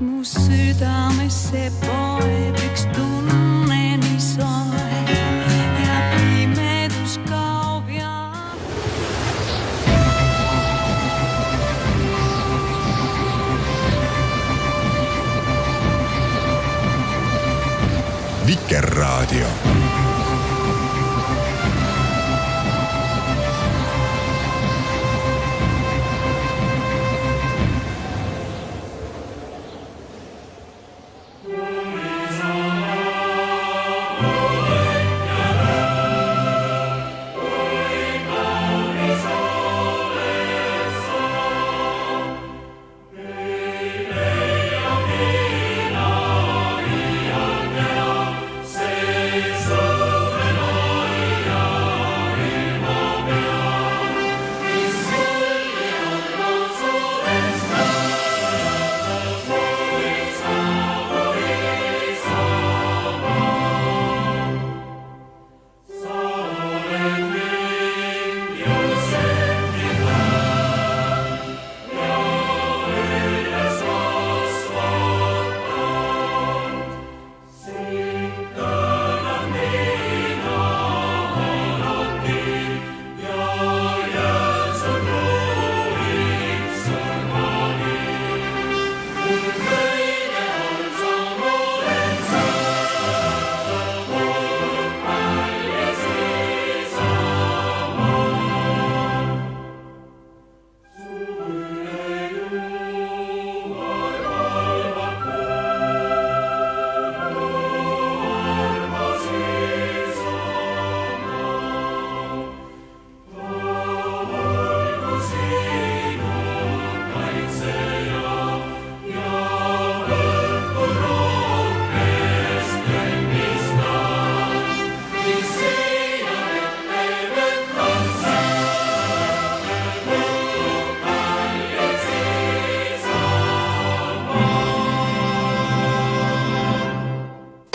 mu südamesse poeb üks tunne, nii soe ja pimedus kaob ja. Vikerraadio.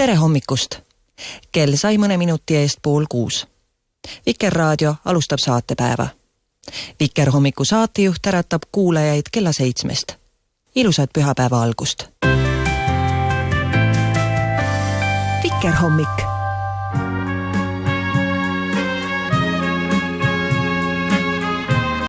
Tere hommikust! kell sai mõne minuti eest pool kuus. Vikerraadio alustab saatepäeva. Vikerhommiku saatejuht äratab kuulajaid kella seitsmest. ilusat pühapäeva algust! vikerhommik